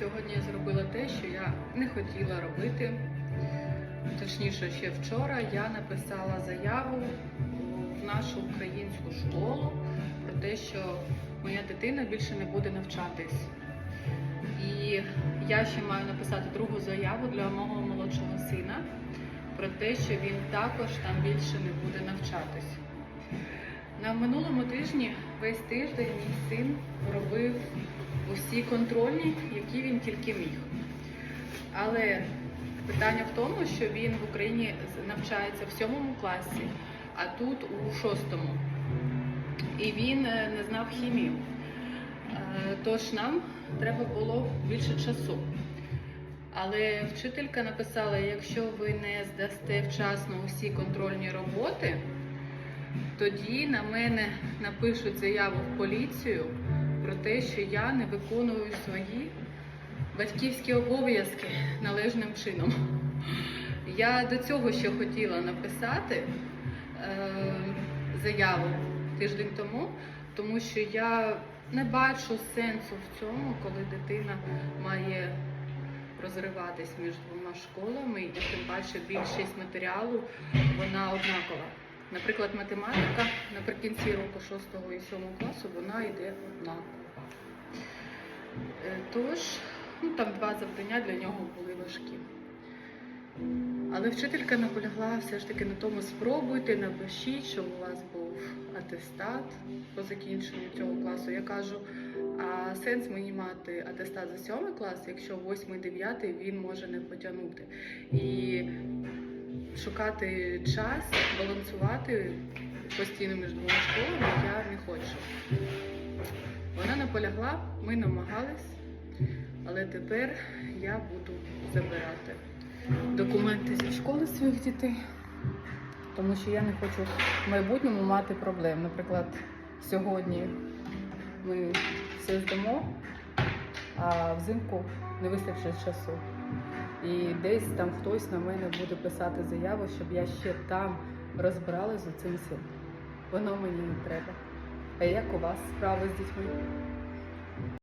Сьогодні я зробила те, що я не хотіла робити. Точніше, ще вчора я написала заяву в нашу українську школу про те, що моя дитина більше не буде навчатись. І я ще маю написати другу заяву для мого молодшого сина про те, що він також там більше не буде навчатись. На минулому тижні весь тиждень мій син робив усі контрольні, які він тільки міг. Але питання в тому, що він в Україні навчається в сьомому класі, а тут у шостому. І він е, не знав хімію. Е, Тож нам треба було більше часу. Але вчителька написала: якщо ви не здасте вчасно усі контрольні роботи, тоді на мене напишуть заяву в поліцію про те, що я не виконую свої батьківські обов'язки належним чином. Я до цього ще хотіла написати е, заяву тиждень тому, тому що я не бачу сенсу в цьому, коли дитина має розриватись між двома школами, і тим паче більшість матеріалу вона однакова. Наприклад, математика наприкінці року 6 і 7 класу вона йде однакова. Е, Тож, ну там два завдання для нього були важкі. Але вчителька наполягла все ж таки на тому, спробуйте, напишіть, щоб у вас був атестат по закінченню цього класу. Я кажу, а сенс мені мати атестат за сьомий клас, якщо восьмий, дев'ятий він може не потягнути. І шукати час, балансувати постійно між двома школами я не хочу. Вона наполягла, ми намагались, але тепер я буду забирати документи зі школи своїх дітей, тому що я не хочу в майбутньому мати проблем. Наприклад, сьогодні ми все здамо, а взимку не вистачить часу. І десь там хтось на мене буде писати заяву, щоб я ще там розбиралась з цим всім. Воно мені не треба. А як у вас справи з дітьми?